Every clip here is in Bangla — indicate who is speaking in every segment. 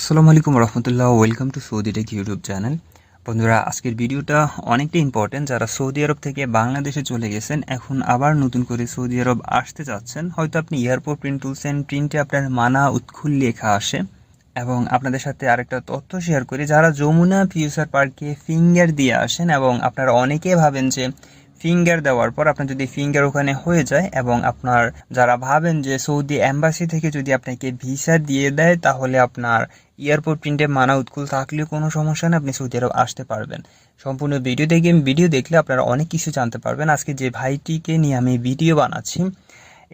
Speaker 1: আসসালামু আলাইকুম রহমতুল্লাহ। Welcome to Saudi tech YouTube channel বন্ধুরা, আজকের ভিডিওটা অনেকটা ইম্পর্টেন্ট যারা সৌদি আরব থেকে বাংলাদেশে চলে গেছেন, এখন আবার নতুন করে সৌদি আরব আসতে চাচ্ছেন হয়তো আপনি এয়ারপোর্ট প্রিন্ট তুলছেন প্রিন্টে আপনার মানা উৎখুল লেখা আসে। এবং আপনাদের সাথে আরেকটা তথ্য শেয়ার করি। যারা যমুনা ফিউচার পার্কে ফিঙ্গার দিয়ে আসেন, এবং আপনারা অনেকে ভাবেন যে ফিঙ্গার দেওয়ার পর আপনার যদি ফিঙ্গার ওখানে হয়ে যায় এবং আপনার যারা ভাবেন যে সৌদি অ্যাম্বাসি থেকে যদি আপনাকে ভিসা দিয়ে দেয়, তাহলে আপনার এয়ারপোর্ট প্রিন্টে মানা উৎকুল থাকলেও কোনো সমস্যা নেই, আপনি সৌদি আরব আসতে পারবেন। সম্পূর্ণ ভিডিও দেখে ভিডিও দেখলে আপনারা অনেক কিছু জানতে পারবেন। আজকে যে ভাইটিকে নিয়ে আমি ভিডিও বানাচ্ছি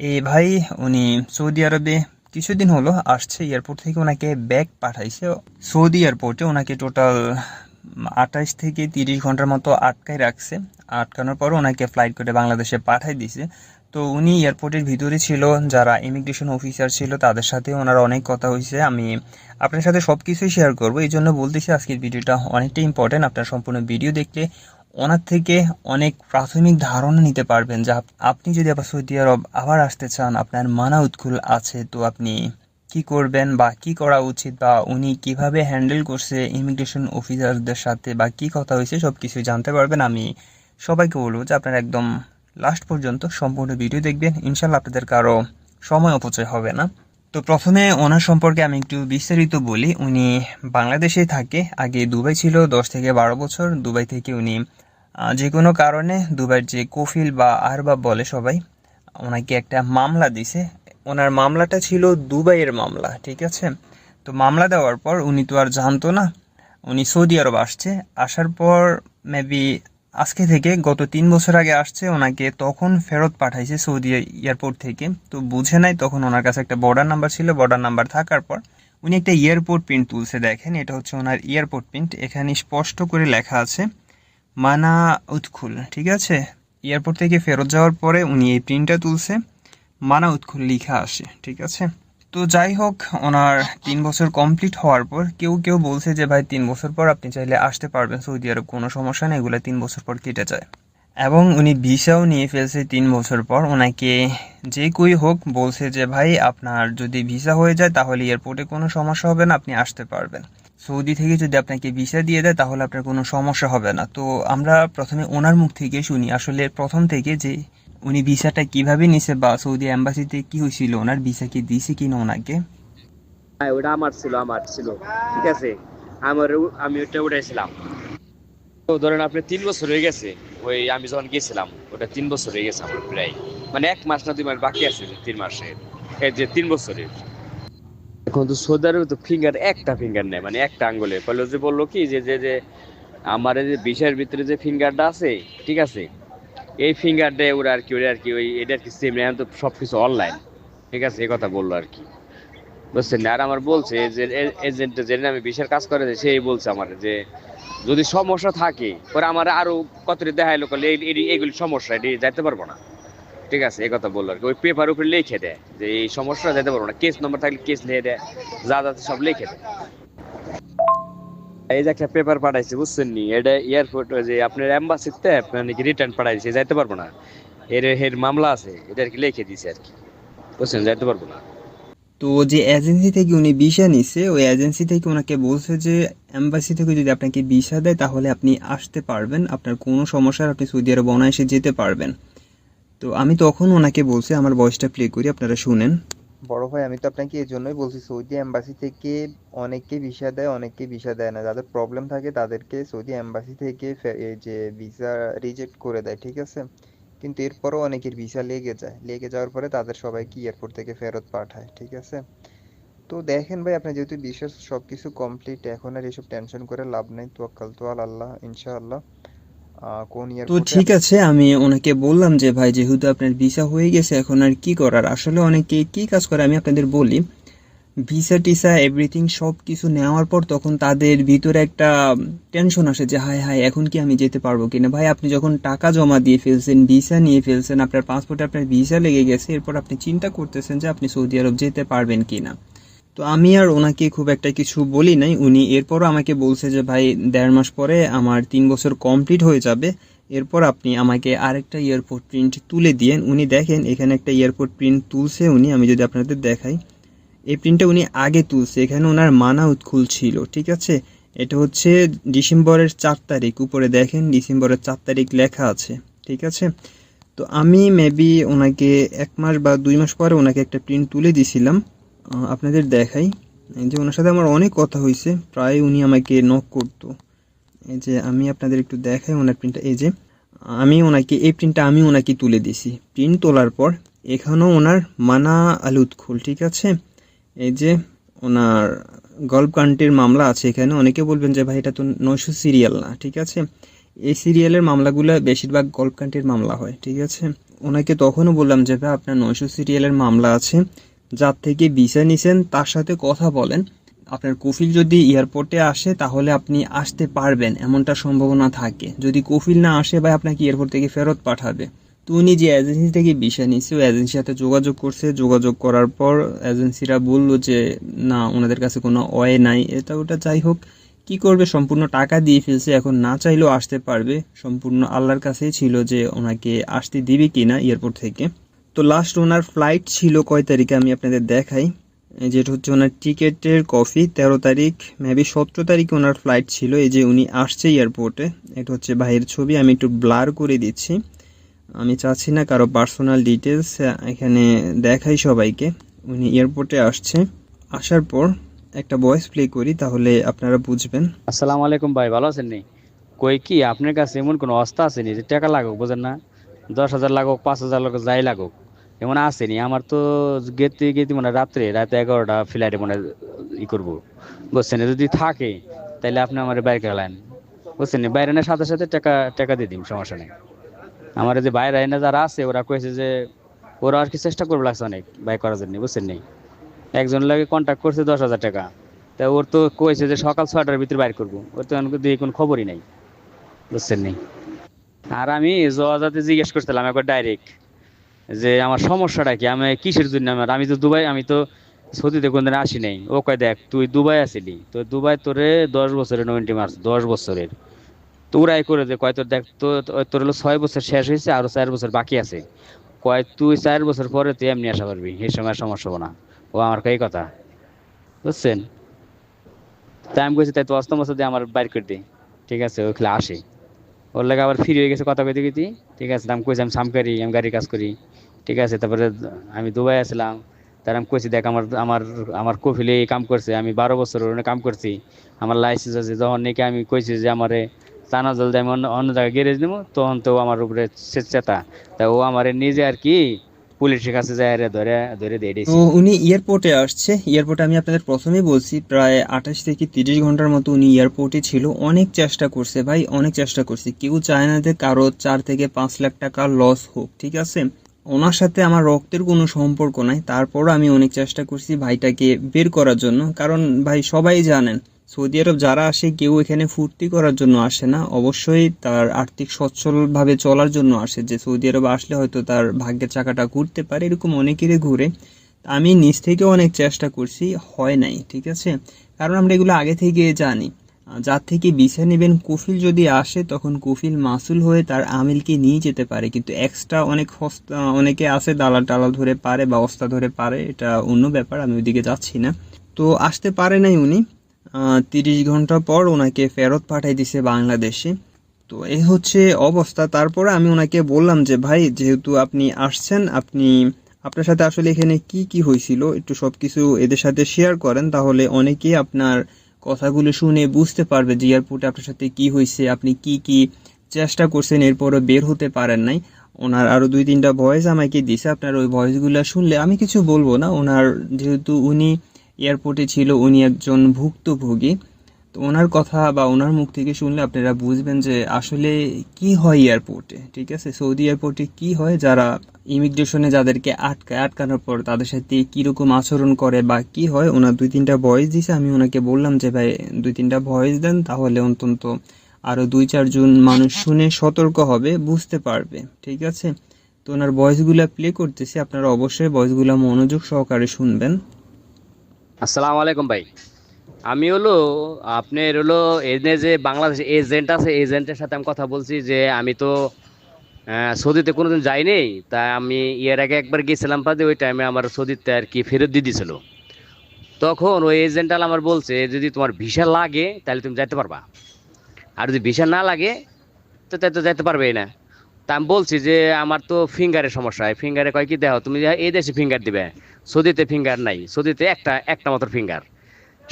Speaker 1: এই ভাই উনি সৌদি আরবে কিছুদিন হলো আসছে এয়ারপোর্ট থেকে ওনাকে ব্যাগ পাঠাইছে। সৌদি এয়ারপোর্টে ওনাকে টোটাল আঠাইশ থেকে তিরিশ ঘণ্টার মতো আটকায় রাখছে। আটকানোর পর ওনাকে ফ্লাইট করে বাংলাদেশে পাঠাই দিছে। তো উনি এয়ারপোর্টের ভিতরে ছিল, যারা ইমিগ্রেশন অফিসার ছিল, তাদের সাথে ওনার অনেক কথা হয়েছে। আমি আপনার সাথে সব কিছুই শেয়ার করব। এই জন্য বলতেছি, আজকের ভিডিওটা অনেকটা ইম্পর্টেন্ট আপনার সম্পূর্ণ ভিডিও দেখলে ওনার থেকে অনেক প্রাথমিক ধারণা নিতে পারবেন যে আপ- আপনি যদি আবার সৌদি আরব আবার আসতে চান, আপনার মানা উৎকুল আছে। তো আপনি কি করবেন বা কি করা উচিত বা উনি কীভাবে হ্যান্ডেল করছে ইমিগ্রেশন অফিসারদের সাথে বা কি কথা হয়েছে সব কিছু জানতে পারবেন। আমি সবাইকে বলব যে আপনারা একদম লাস্ট পর্যন্ত সম্পূর্ণ ভিডিও দেখবেন। ইনশাল্লাহ আপনাদের কারও সময় অপচয় হবে না। তো প্রথমে ওনার সম্পর্কে আমি একটু বিস্তারিত বলি। উনি বাংলাদেশে থাকে। আগে দুবাই ছিল, দশ থেকে বারো বছর। দুবাই থেকে উনি যে কোনো কারণে দুবাইয়ের যে কফিল বা আরবাব বলে সবাই, ওনাকে একটা মামলা দিছে। ওনার মামলাটা ছিল দুবাইয়ের মামলা, ঠিক আছে? তো মামলা দেওয়ার পর উনি তো আর জানতো না, উনি সৌদি আরব আসছে, আসার পর মেবি আজকে থেকে গত তিন বছর আগে আসছে, ওনাকে তখন ফেরত পাঠাইছে সৌদি এয়ারপোর্ট থেকে। তো বুঝে নাই, তখন ওনার কাছে একটা বর্ডার নাম্বার ছিল বর্ডার নাম্বার থাকার পর উনি একটা এয়ারপোর্ট প্রিন্ট তুলছে, দেখেন, এটা হচ্ছে ওনার এয়ারপোর্ট প্রিন্ট এখানে স্পষ্ট করে লেখা আছে মানা উৎখুল ঠিক আছে? এয়ারপোর্ট থেকে ফেরত যাওয়ার পরে উনি এই প্রিন্টটা তুলছে। মানা উৎখুল লিখা আসে, ঠিক আছে? তো যাই হোক, ওনার তিন বছর কমপ্লিট হওয়ার পর কেউ কেউ বলছে যে, ভাই, তিন বছর পর আপনি চাইলে আসতে পারবেন, সৌদি আরব কোনো সমস্যা নেই, এগুলো তিন বছর পর কেটে যায়। এবং উনি ভিসাও নিয়ে ফেলছে তিন বছর পর। ওনাকে যে কই হোক বলছে যে, ভাই, আপনার যদি ভিসা হয়ে যায়, তাহলে এয়ারপোর্টে কোনো সমস্যা হবে না, আপনি আসতে পারবেন। সৌদি থেকে যদি আপনাকে ভিসা দিয়ে দেয়, তাহলে আপনার কোনো সমস্যা হবে না। তো আমরা প্রথমে ওনার মুখ থেকে শুনি। আসলে প্রথম থেকে যে উনি ভিসাটা কীভাবে নিছে বা সৌদি অ্যাম্বাসিতে কি হয়েছিল? ওনার ভিসা কি দিছে কিনা ওনাকে?
Speaker 2: হ্যাঁ ওটা আমার ছিল আমার ছিল, ঠিক আছে? আমার আমি ওটা উঠাইছিলাম। তো ধরেন আপনি তিন বছর হয়ে গেছে, ওই আমি যখন গেছিলাম, ওটা তিন বছর হয়ে গেছে আমার প্রায়। মানে এক মাস না দুই মাস বাকি আছে তিন মাসের। এই যে তিন বছরের। এখন তো সৌদি তো ফিঙ্গার একটা ফিঙ্গার নেই মানে একটা আঙ্গুলে। বলল যে বলল কি, যে যে আমার যে বিষয়ের ভিতরে যে ফিঙ্গারটা আছে, ঠিক আছে? এই ফিঙ্গার দেয় ওরা আর কি, ওরা আর কি ওই, এটা আর কি সেম এখন তো সব কিছু অনলাইন ঠিক আছে, এই কথা বলল আর কি। বুঝছেন আর আমার বলছে যে এজেন্ট যে আমি বিশের কাজ করে সেই বলছে আমার যে, যদি সমস্যা থাকে পরে আমার আরও কতটি দেখাইলো করলে এইগুলি সমস্যা, এটি যাইতে পারব না। ঠিক আছে, এই কথা বলল আর কি। ওই পেপার উপরে লিখে দেয় যে, এই সমস্যা যাইতে পারব না। কেস নম্বর থাকলে কেস নিয়ে দেয়, যা যা সব লিখে দেয়। এই যে একটা পেপার পাঠাইছে, বুঝছেন নি? এটা এয়ারপোর্ট যে আপনার এম্বাসিতে আপনার নাকি রিটার্ন পাঠাইছে, যাইতে পারব না। এর এর মামলা আছে, এটা আর কি লিখে দিছে আর কি। বুঝছেন, যাইতে পারব না।
Speaker 1: তো যে এজেন্সি থেকে উনি ভিসা নিছে, ওই এজেন্সি থেকে ওনাকে বলছে যে এম্বাসি থেকে যদি আপনাকে ভিসা দেয়, তাহলে আপনি আসতে পারবেন। আপনার কোনো সমস্যার আপনি সৌদি আরব অনায়াসে যেতে পারবেন। তো আমি তখন ওনাকে বলছি, আমার ভয়েসটা প্লে করি, আপনারা শুনেন।
Speaker 3: বড় ভাই, আমি তো আপনাকে এই জন্যই বলছি, সৌদি এম্বাসি থেকে অনেককে ভিসা দেয়, অনেককে ভিসা দেয় না। যাদের প্রবলেম থাকে তাদেরকে সৌদি এম্বাসি থেকে যে ভিসা রিজেক্ট করে দেয়, ঠিক আছে? কিন্তু এরপরও অনেকের ভিসা লেগে যায়। লেগে যাওয়ার পরে তাদের সবাইকে এয়ারপোর্ট থেকে ফেরত পাঠায়, ঠিক আছে? তো দেখেন ভাই, আপনার যেহেতু বিশেষ সবকিছু কমপ্লিট এখন আর এসব টেনশন করে লাভ নেই। তোয়াক্কাল তো আল আল্লাহ, ইনশাআল্লাহ।
Speaker 1: তো ঠিক আছে আমি ওনাকে বললাম যে ভাই যেহেতু আপনার ভিসা হয়ে গেছে এখন আর কি করার? আসলে অনেকে কি কাজ করে আমি আপনাদের বলি ভিসা টিসা এভরিথিং সব কিছু নেওয়ার পর তখন তাদের ভিতরে একটা টেনশন আসে যে হায় হায় এখন কি আমি যেতে পারব কিনা? ভাই আপনি যখন টাকা জমা দিয়ে ফেলছেন ভিসা নিয়ে ফেলছেন আপনার পাসপোর্টে আপনার ভিসা লেগে গেছে এরপর আপনি চিন্তা করতেছেন যে আপনি সৌদি আরব যেতে পারবেন কিনা। তো আমি আর ওনাকে খুব একটা কিছু বলি নাই। উনি এরপরও আমাকে বলছে যে, ভাই, দেড় মাস পরে আমার তিন বছর কমপ্লিট হয়ে যাবে। এরপর আপনি আমাকে আরেকটা এয়ারপোর্ট প্রিন্ট তুলে দিয়েন। উনি দেখেন, এখানে একটা এয়ারপোর্ট প্রিন্ট তুলছে উনি। আমি যদি আপনাদের দেখাই, এই প্রিন্টটা উনি আগে তুলছে। এখানে ওনার মানা উৎকুল ছিল, ঠিক আছে? এটা হচ্ছে ডিসেম্বরের চার তারিখ। উপরে দেখেন, ডিসেম্বরের চার তারিখ লেখা আছে, ঠিক আছে? তো আমি মেবি ওনাকে এক মাস বা দুই মাস পরে ওনাকে একটা প্রিন্ট তুলে দিছিলাম। আপনাদের দেখাই। এই যে ওনার সাথে আমার অনেক কথা হয়েছে। প্রায় উনি আমাকে নক করতো। এই যে আমি আপনাদের একটু দেখাই ওনার প্রিন্টটা এই যে, আমি ওনাকে, এই প্রিন্টটা আমি ওনাকে তুলে দিছি প্রিন্ট তোলার পর এখানেও ওনার মানা আলুৎখুল ঠিক আছে? এই যে ওনার গল্প কান্টের মামলা আছে এখানে। অনেকে বলবেন যে, ভাই, এটা তো নয়শো সিরিয়াল না ঠিক আছে? এই সিরিয়ালের মামলাগুলো বেশিরভাগ গল্প কান্টের মামলা হয়, ঠিক আছে? ওনাকে তখনও বললাম যে, ভাই, আপনার নয়শো সিরিয়ালের মামলা আছে। যার থেকে ভিসা নিছেন, তার সাথে কথা বলেন। আপনার কফিল যদি এয়ারপোর্টে আসে, তাহলে আপনি আসতে পারবেন, এমনটা সম্ভাবনা থাকে। যদি কফিল না আসে, ভাই আপনাকে এয়ারপোর্ট থেকে ফেরত পাঠাবে। তো উনি যে এজেন্সি থেকে ভিসা নিচ্ছে ওই এজেন্সির সাথে যোগাযোগ করছে। যোগাযোগ করার পর এজেন্সিরা বলল যে, না, ওনাদের কাছে কোনো ওয়ে নাই। এটা ওটা যাই হোক, কি করবে? সম্পূর্ণ টাকা দিয়ে ফেলছে, এখন না চাইলেও আসতে পারবে। সম্পূর্ণ আল্লাহর কাছেই ছিল যে, ওনাকে আসতে দিবে কি না এয়ারপোর্ট থেকে। তো লাস্ট ওনার ফ্লাইট ছিল কয় তারিখে আমি আপনাদের দেখাই। যেটা হচ্ছে ওনার টিকেটের কফি তেরো তারিখ মেবি সতেরো তারিখে ওনার ফ্লাইট ছিল। এই যে উনি আসছে এয়ারপোর্টে এটা হচ্ছে ভাইয়ের ছবি, আমি একটু ব্লার করে দিচ্ছি। আমি চাচ্ছি না কারও পার্সোনাল ডিটেলস এখানে দেখাই সবাইকে। উনি এয়ারপোর্টে আসছে। আসার পর একটা ভয়েস প্লে করি, তাহলে আপনারা বুঝবেন।
Speaker 2: আসসালামু আলাইকুম ভাই, ভালো আছেন নি? কই কি, আপনার কাছে এমন কোনো অবস্থা আছে নি যে টাকা লাগুক, বোঝেন না? দশ হাজার লাগুক, পাঁচ হাজার লাগুক, যাই লাগুক। এমন আসেনি। আমার তো গেতে গেতে মানে রাত্রে, রাতে এগারোটা ফ্লাইটে মানে ই করব। বুঝছেন যদি থাকে তাহলে আপনি আমার বাইরে গেলেন বুঝছেন নি বাইরে সাথে সাথে টাকা টাকা দিয়ে দিন সমস্যা নেই। আমার যে বাইরে এনে যারা আছে, ওরা কয়েছে যে, ওরা আর কি চেষ্টা করবে লাগছে অনেক বাইক করার জন্য। বুঝছেন নি একজন লাগে কন্ট্যাক্ট করছে দশ হাজার টাকা। তা ওর তো কয়েছে যে, সকাল ছয়টার ভিতরে বাইর করব। ওর তো দিয়ে কোনো খবরই নাই। বুঝছেন নি আর আমি জওয়াজাতে জিজ্ঞেস করছিলাম একবার ডাইরেক্ট। যে আমার সমস্যাটা কি? আমি কিসের জন্য আমার আমি তো দুবাই, আমি তো সৌদিতে কোনদিন আসি নাই। ও কয়, দেখ, তুই দুবাই আসিলি। তো দুবাই তোরে দশ বছরের নভেন্টি মার্চ দশ বছরের। তো ওরাই করে দে কয়, তোর দেখ তোর হলো ছয় বছর শেষ হয়েছে, আরও চার বছর বাকি আছে। কয়, তুই চার বছর পরে তুই এমনি আসা পারবি সেই সময় সমস্যা হব না। ও আমার কই কথা। বুঝছেন? তাই আমি কইছি, তাই তো অষ্টম বছর দিয়ে আমার বাইর করে দিই ঠিক আছে ওইখানে আসে। ওর লাগে আবার ফ্রি হয়ে গেছে কথা কইতে কইতে। ঠিক আছে আমি কইছি, আমি সামকারি আমি গাড়ি কাজ করি। ঠিক আছে, তারপরে আমি দুবাই আসলাম। তার আমি কইছি, দেখ, আমার আমার আমার কফিলে এই কাম করছে, আমি বারো বছর ওখানে কাম করছি। আমার লাইসেন্স আছে, যখন নাকি আমি কইছি যে আমারে টানা জল দিয়ে আমি অন্য অন্য জায়গায় গ্যারেজ নেব, তখন তো আমার উপরে চেতা। তা ও আমারে নিজে আর কি পুলিশের কাছে যায় ধরে ধরে দিয়ে
Speaker 1: তো উনি এয়ারপোর্টে আসছে। এয়ারপোর্টে আমি আপনাদের প্রথমেই বলছি, প্রায় আঠাশ থেকে তিরিশ ঘণ্টার মতো উনি এয়ারপোর্টে ছিল। অনেক চেষ্টা করছে ভাই, অনেক চেষ্টা করছে। কেউ চায় না যে কারও চার থেকে পাঁচ লাখ টাকা লস হোক, ঠিক আছে? ওনার সাথে আমার রক্তের কোনো সম্পর্ক নাই। তারপরও আমি অনেক চেষ্টা করছি ভাইটাকে বের করার জন্য। কারণ ভাই সবাই জানেন সৌদি আরব যারা আসে, কেউ এখানে ফুর্তি করার জন্য আসে না। অবশ্যই তার আর্থিক সচ্ছলভাবে চলার জন্য আসে যে সৌদি আরব আসলে হয়তো তার ভাগ্যের চাকাটা ঘুরতে পারে, এরকম অনেকেরই ঘুরে। আমি নিজ থেকে অনেক চেষ্টা করছি, হয় নাই, ঠিক আছে? কারণ আমরা এগুলো আগে থেকে জানি। যার থেকে বিছা নেবেন, কফিল যদি আসে, তখন কফিল মাসুল হয়ে তার আমিলকে নিয়ে যেতে পারে। কিন্তু এক্সট্রা অনেক অনেকে আছে, দালাল টালাল ধরে পারে বা অস্তা ধরে পারে, এটা অন্য ব্যাপার, আমি ওইদিকে যাচ্ছি না। তো আসতে পারে নাই উনি। তিরিশ ঘণ্টা পর ওনাকে ফেরত পাঠাই দিছে বাংলাদেশে। তো এই হচ্ছে অবস্থা। তারপরে আমি ওনাকে বললাম যে, ভাই, যেহেতু আপনি আসছেন, আপনি, আপনার সাথে আসলে এখানে কি কি হয়েছিল একটু সব কিছু এদের সাথে শেয়ার করেন, তাহলে অনেকেই আপনার কথাগুলো শুনে বুঝতে পারবে যে এয়ারপোর্টে আপনার সাথে কি হয়েছে আপনি কি কি চেষ্টা করছেন, এরপরও বের হতে পারেন নাই। ওনার আরও দুই, তিনটা ভয়েস আমাকে দিছে। আপনার ওই ভয়েসগুলো শুনলে আমি কিছু বলব না। ওনার, যেহেতু উনি এয়ারপোর্টে ছিল উনি একজন ভুক্তভোগী। তো ওনার কথা বা ওনার মুখ থেকে শুনলে আপনারা বুঝবেন যে আসলে কি হয় এয়ারপোর্টে, ঠিক আছে? সৌদি এয়ারপোর্টে কি হয়? যারা ইমিগ্রেশনে যাদেরকে আটকায়, আটকানোর পর তাদের সাথে কীরকম আচরণ করে বা কি হয়? ওনার দুই তিনটা ভয়েস দিছে। আমি ওনাকে বললাম যে, ভাই, দুই তিনটা ভয়েস দেন, তাহলে অন্তত আরও দুই চারজন মানুষ শুনে সতর্ক হবে, বুঝতে পারবে। ঠিক আছে? তো ওনার ভয়েসগুলো প্লে করতেছি। আপনারা অবশ্যই ভয়েসগুলো মনোযোগ সহকারে শুনবেন।
Speaker 2: আসসালামু আলাইকুম ভাই। আমি হলো, আপনার হলো এনে যে বাংলাদেশ এজেন্ট আছে এজেন্টের সাথে আমি কথা বলছি যে আমি তো সৌদিতে কোনোদিন যাইনি তা আমি এর আগে একবার গিয়েছিলাম পাদে, ওই টাইমে আমার সৌদিতে আর কি ফেরত দিয়ে দিয়েছিল তখন ওই এজেন্টাল আমার বলছে, যদি তোমার ভিসা লাগে, তাহলে তুমি যাইতে পারবা। আর যদি ভিসা না লাগে, তো তাই তো যাইতে পারবেই না। তা আমি বলছি যে আমার তো ফিঙ্গারের সমস্যা। হয় ফিঙ্গারে কয় কি, দেখো, তুমি এই দেশে ফিঙ্গার দিবে, সৌদিতে ফিঙ্গার নাই, সৌদিতে একটা একটা মাত্র ফিঙ্গার।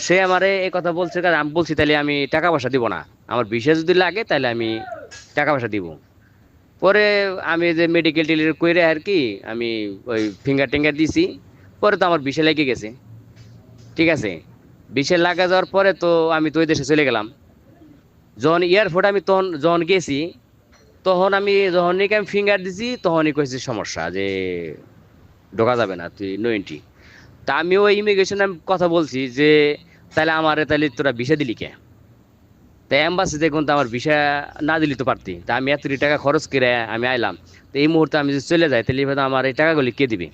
Speaker 2: সে আমারে এই কথা বলছে, কারণ আমি বলছি, তাহলে আমি টাকা পয়সা দিব না। আমার ভিসা যদি লাগে, তাহলে আমি টাকা পয়সা দিব। পরে আমি যে মেডিকেল টেলির করে আর কি, আমি ওই ফিঙ্গার টিঙ্গার দিছি, পরে তো আমার বিষে লেগে গেছে। ঠিক আছে? বিষে লাগা যাওয়ার পরে তো আমি তো ওই দেশে চলে গেলাম। যখন এয়ারপোর্ট আমি তখন, যখন গেছি তখন আমি যখন নাকি আমি ফিঙ্গার দিছি, তখনই কইছি সমস্যা যে ঢোকা যাবে না, তুই নো এন্ট্রি তা আমি ওই ইমিগ্রেশন আমি কথা বলছি যে তাহলে আমার তাহলে তোরা ভিসা দিলি কে? তাই অ্যাম্বাসি দেখুন তো আমার ভিসা না দিলি তো পারতি। তা আমি এত টাকা খরচ করে আমি আইলাম। তো এই মুহূর্তে আমি যদি চলে যাই তাহলে এবার আমার এই টাকাগুলি কে দিবে?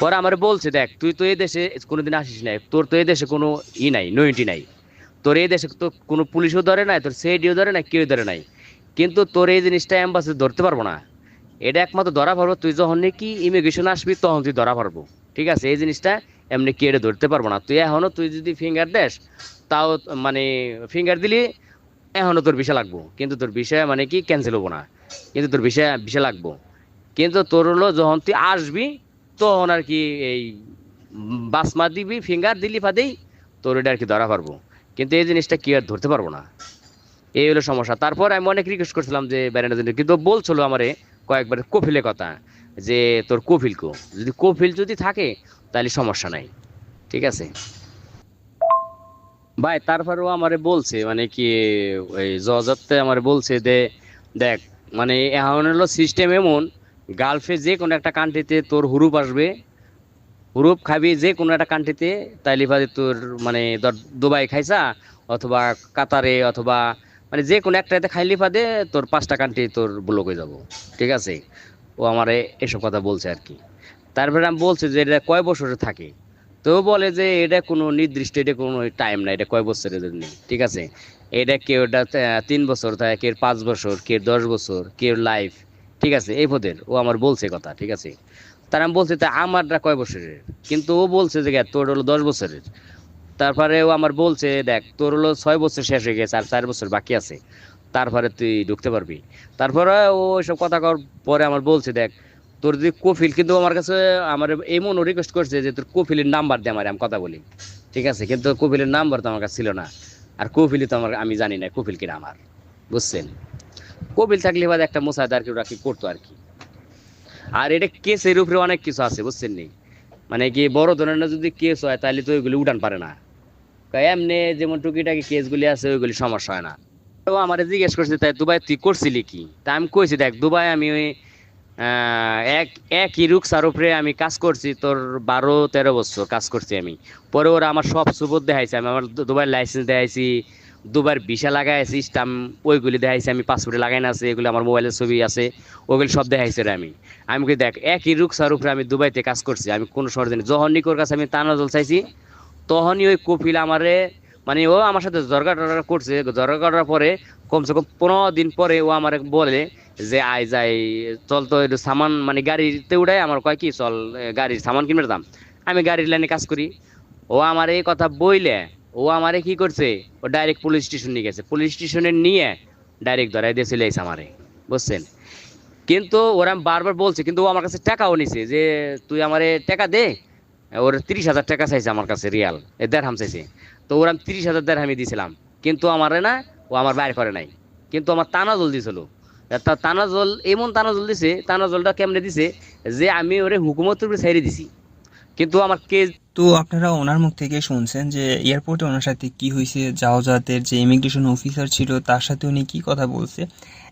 Speaker 2: পরে আমার বলছে, দেখ, তুই তো এই দেশে কোনোদিন আসিস নাই। তোর তো এই দেশে কোনো ই নাই নইটি নাই। তোর এই দেশে তো কোনো পুলিশও ধরে নাই, তোর সেডিও ধরে নাই, কেউ ধরে নাই। কিন্তু তোর এই জিনিসটা অ্যাম্বাসি ধরতে পারব না। এটা একমাত্র ধরা পারব তুই যখন নাকি ইমিগ্রেশন আসবি, তখন তুই ধরা পারব ঠিক আছে? এই জিনিসটা এমনি কি এটা ধরতে পারব না। তুই এখনও, তুই যদি ফিঙ্গার দেস, তাও মানে ফিঙ্গার দিলি, এখনও তোর ভিসা লাগবো। কিন্তু তোর ভিসা মানে কি ক্যান্সেল হব না। কিন্তু তোর ভিসা ভিসা লাগবো। কিন্তু তোর হলো যখন তুই আসবি, তখন আর কি এই বাসমা দিবি ফিঙ্গার দিলি ফাদেই, তোর এটা আর কি ধরা পারব কিন্তু এই জিনিসটা কি আর ধরতে পারব না। এই হলো সমস্যা। তারপর আমি অনেক রিকোয়েস্ট করছিলাম যে ব্যারেন্ডার জন্য কিন্তু বলছিল আমারে কয়েকবার কফিলের কথা, যে তোর কফিল কো? যদি কফিল যদি থাকে, তাহলে সমস্যা নাই। ঠিক আছে? ভাই তারপরেও আমারে বলছে মানে কি, ওই জজাতে আমারে বলছে যে, দেখ মানে এখন হলো সিস্টেম এমন গালফে যে কোনো একটা কান্ট্রিতে তোর হুরুপ আসবে, হুরুপ খাবি যে কোনো একটা কান্ট্রিতে তাইলে তোর মানে ধর দুবাই খাইছা, অথবা কাতারে, অথবা মানে যে কোনো একটাতে খাইলি ফাদে তোর পাঁচটা কান্ট্রি তোর ব্লক হয়ে যাব। ঠিক আছে? ও আমারে এসব কথা বলছে আর কি। তারপরে আমি বলছি যে এটা কয় বছরে থাকে? তো বলে যে এটা কোনো নির্দিষ্ট এটা কোনো টাইম না এটা কয় বছরের জন্য ঠিক আছে? এটা কেউ এটা তিন বছর থাকে কেউ পাঁচ বছর কেউ দশ বছর কেউ লাইফ ঠিক আছে? এই পদের। ও আমার বলছে কথা ঠিক আছে? তার আমি বলছি তা আমারটা কয় বছরের? কিন্তু ও বলছে যে "গ্যাস, তোর হলো দশ বছরের। তারপরে ও আমার বলছে, দেখ, তোর হলো ছয় বছর শেষ হয়ে গেছে, আর চার বছর বাকি আছে। তারপরে তুই ঢুকতে পারবি। তারপরে ও সব কথা কর, পরে আমার বলছে, দেখ, তোর যদি কফিল, কিন্তু আমার কাছে, আমার এমন রিকোয়েস্ট করছে যে, তোর কফিলের নাম্বার দে আমার, আমি কথা বলি। ঠিক আছে, কিন্তু কফিলের নাম্বার তো আমার কাছে ছিল না। আর কফিলি তো আমার, আমি জানি না, কফিল কিনা আমার। বুঝছেন? কফিল থাকলে বাদ একটা মোসাদার কেউ কি করতো আর কি। আর এটা কেসের উপরে অনেক কিছু আছে, বুঝছেন নি? মানে কি বড় ধরনের যদি কেস হয়, তাহলে তো ওইগুলি উঠান পারে না। এমনি যেমন টুকিটাকি কেসগুলি আছে, ওইগুলি সমস্যা হয় না। তো আমার জিজ্ঞেস করছে তাই দুবাই তুই করছিলি কি? তা আমি কইছি, দেখ, দুবাই আমি ওই এক, একই রুকসার উপরে আমি কাজ করছি, তোর বারো, তেরো বছর কাজ করছি আমি। পরে ওরা আমার সব সুবোধ দেখাইছে, আমি আমার দু- দুবাইয়ের লাইসেন্স দেখাইছি দুবার ভিসা লাগাই লাগাইছি স্টাম্প ওইগুলি দেখাইছি, আমি পাসপোর্টে লাগাই না আছে, এগুলি আমার মোবাইলের ছবি আছে, ওগুলি সব দেখাইছে রে আমি। আমি কি দেখ, একই রুকসার উপরে আমি দুবাইতে কাজ করছি, আমি কোনো জানি যখন নিকোর কাছে আমি তানাজল চাইছি, তখনই ওই কপিল আমারে মানে ও আমার সাথে জরগা টরগা করছে জরগা করার পরে কমসে কম পনেরো দিন পরে ও আমার বলে যে, আয় যাই, চল তো একটু সামান মানে গাড়িতে উঠাই, আমার কয় কি, চল গাড়ির সামান কিনবে দাম। আমি গাড়ির লাইনে কাজ করি। ও আমার এই কথা বইলে ও আমারে কি করছে? ও ডাইরেক্ট পুলিশ স্টেশন নিয়ে গেছে। পুলিশ স্টেশনে নিয়ে ডাইরেক্ট ধরাই দিয়ে চলে আমারে। বুঝছেন? কিন্তু ওরা বারবার বলছে, কিন্তু ও আমার কাছে টাকাও নিছে যে, তুই আমারে টাকা দে। ওর তিরিশ হাজার টাকা চাইছে আমার কাছে রিয়াল, এ দেড়হাম চাইছে। তো ওর তিরিশ হাজার দেড়হামি দিয়েছিলাম কিন্তু আমারে না, ও আমার বাইর করে নাই। কিন্তু আমার তানাজল দিছিল। তা তানাজল, এমন তানাজল দিছে, তানাজলটা কেমনে দিছে যে, আমি ওরে হুকুমতের উপরে ছেড়ে দিছি। কিন্তু আমার কেস
Speaker 1: তো আপনারা ওনার মুখ থেকে শুনছেন যে এয়ারপোর্টে ওনার সাথে কি হয়েছে জাওজাতের যে ইমিগ্রেশন অফিসার ছিল তার সাথে উনি কি কথা বলছে।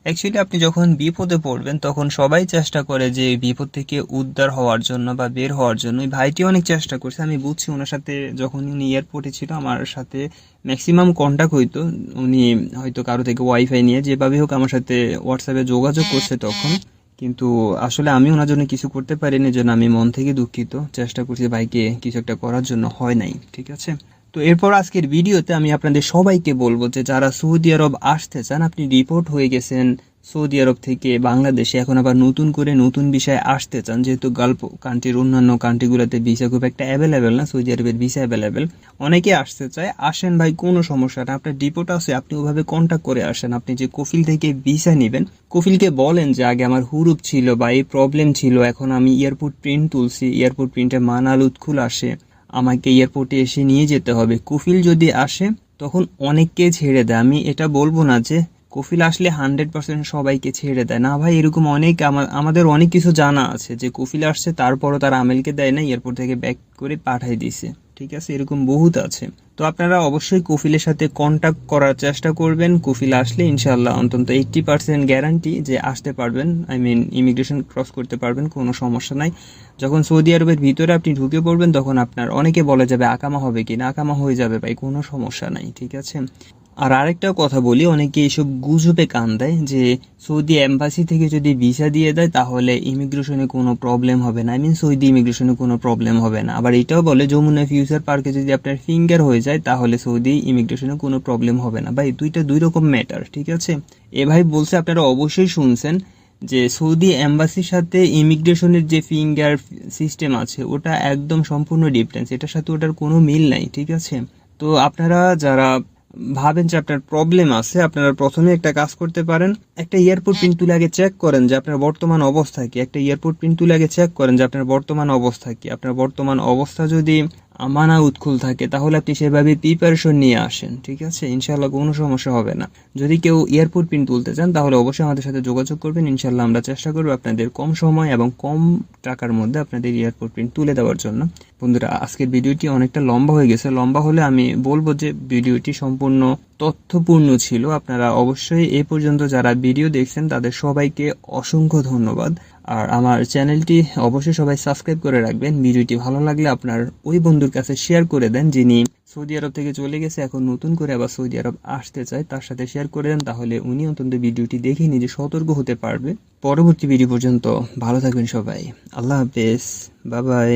Speaker 1: অ্যাকচুয়ালি আপনি যখন বিপদে পড়বেন তখন সবাই চেষ্টা করে যে বিপদ থেকে উদ্ধার হওয়ার জন্য বা বের হওয়ার জন্য। এই ভাইটি অনেক চেষ্টা করছে। আমি বুঝছি ওনার সাথে যখন উনি এয়ারপোর্টে ছিল আমার সাথে ম্যাক্সিমাম কন্ট্যাক্ট হইতো। উনি হয়তো কারও থেকে ওয়াইফাই নিয়ে যেভাবে হোক আমার সাথে হোয়াটসঅ্যাপে যোগাযোগ করছে তখন। কিন্তু আসলে আমি ওনার জন্য কিছু করতে পারিনি জন্য আমি মন থেকে দুঃখিত। চেষ্টা করছি ভাইকে কিছু একটা করার জন্য, হয় নাই, ঠিক আছে? তো এরপর আজকের ভিডিওতে আমি আপনাদের সবাইকে বলব যে, যারা সৌদি আরব আসতে চান, আপনি রিপোর্ট হয়ে গেছেন সৌদি আরব থেকে বাংলাদেশে এখন আবার নতুন করে নতুন বিষয় আসতে চান, যেহেতু গল্প কান্ট্রির অন্যান্য কান্ট্রিগুলোতে ভিসা খুব একটা অ্যাভেলেবেল না, সৌদি আরবের ভিসা অ্যাভেলেবেল অনেকে আসতে চায়। আসেন ভাই, কোনো সমস্যা না। আপনার ডিপোট আছে, আপনি ওভাবে কন্ট্যাক্ট করে আসেন। আপনি যে কফিল থেকে ভিসা নেবেন, কফিলকে বলেন যে আগে আমার হুরুপ ছিল বা এই প্রবলেম ছিল, এখন আমি এয়ারপোর্ট প্রিন্ট তুলছি এয়ারপোর্ট প্রিন্টে মানাল উৎকুল আসে, আমাকে এয়ারপোর্টে এসে নিয়ে যেতে হবে। কফিল যদি আসে, তখন অনেককে ছেড়ে দেয়। আমি এটা বলব না যে কফিল আসলে হান্ড্রেড পার্সেন্ট সবাইকে ছেড়ে দেয়। না ভাই, এরকম অনেক আমা- আমাদের অনেক কিছু জানা আছে যে কফিল আসছে, তারপরও তার আমেলকে দেয় না এরপর থেকে ব্যাক করে পাঠাই দিছে। ঠিক আছে? এরকম বহুত আছে। তো আপনারা অবশ্যই কফিলের সাথে কন্ট্যাক্ট করার চেষ্টা করবেন। কফিল আসলে ইনশাল্লাহ অন্তত এইট্টি পার্সেন্ট গ্যারান্টি যে আসতে পারবেন। আই মিন ইমিগ্রেশন ক্রস করতে পারবেন, কোনো সমস্যা নাই। যখন সৌদি আরবের ভিতরে আপনি ঢুকে পড়বেন, তখন আপনার অনেকে বলা যাবে, আকামা হবে কি না? আকামা হয়ে যাবে ভাই, কোনো সমস্যা নাই। ঠিক আছে? আর আরেকটা কথা বলি, অনেকে এইসব গুজবে কান দেয় যে সৌদি এম্বাসি থেকে যদি ভিসা দিয়ে দেয় তাহলে ইমিগ্রেশনে কোনো প্রবলেম হবে না। আই মিন সৌদি ইমিগ্রেশনে কোনো প্রবলেম হবে না। আবার এটাও বলে, যমুনা ফিউচার পার্কে যদি আপনার ফিঙ্গার হয়ে যায় তাহলে সৌদি ইমিগ্রেশনে কোনো প্রবলেম হবে না। ভাই, দুইটা দুই রকম ম্যাটার ঠিক আছে? এ ভাই বলছে, আপনারা অবশ্যই শুনছেন যে সৌদি এম্বাসির সাথে ইমিগ্রেশনের যে ফিঙ্গার সিস্টেম আছে, ওটা একদম সম্পূর্ণ ডিফারেন্স এটার সাথে ওটার কোনো মিল নাই, ঠিক আছে? তো আপনারা যারা ভাবেন যে আপনার প্রবলেম আছে, আপনারা প্রথমে একটা কাজ করতে পারেন। একটা এয়ারপোর্ট প্রিন্ট তুলে আগে চেক করেন যে আপনার বর্তমান অবস্থা কি। একটা এয়ারপোর্ট প্রিন্ট তুলে আগে চেক করেন যে আপনার বর্তমান অবস্থা কি। আপনার বর্তমান অবস্থা যদি মানা উৎকুল থাকে, তাহলে আপনি সেভাবে প্রিপারেশন নিয়ে আসেন, ঠিক আছে? ইনশাল্লাহ কোনো সমস্যা হবে না। যদি কেউ এয়ারপোর্ট পিন তুলতে চান, তাহলে অবশ্যই আমাদের সাথে যোগাযোগ করবেন। ইনশাল্লাহ আমরা চেষ্টা করব আপনাদের কম সময় এবং কম টাকার মধ্যে আপনাদের এয়ারপোর্ট পিন তুলে দেওয়ার জন্য। বন্ধুরা, আজকের ভিডিওটি অনেকটা লম্বা হয়ে গেছে। লম্বা হলে আমি বলব যে ভিডিওটি সম্পূর্ণ তথ্যপূর্ণ ছিল। আপনারা অবশ্যই এ পর্যন্ত যারা ভিডিও দেখছেন, তাদের সবাইকে অসংখ্য ধন্যবাদ। আর আমার চ্যানেলটি অবশ্যই সবাই সাবস্ক্রাইব করে রাখবেন। ভিডিওটি ভালো লাগলে আপনার ওই বন্ধুর কাছে শেয়ার করে দেন, যিনি সৌদি আরব থেকে চলে গেছে, এখন নতুন করে আবার সৌদি আরব আসতে চায়, তার সাথে শেয়ার করে দেন, তাহলে উনি অন্তত ভিডিওটি দেখে নিজে সতর্ক হতে পারবে। পরবর্তী ভিডিও পর্যন্ত ভালো থাকবেন সবাই। আল্লাহ হাফেজ। Bye bye.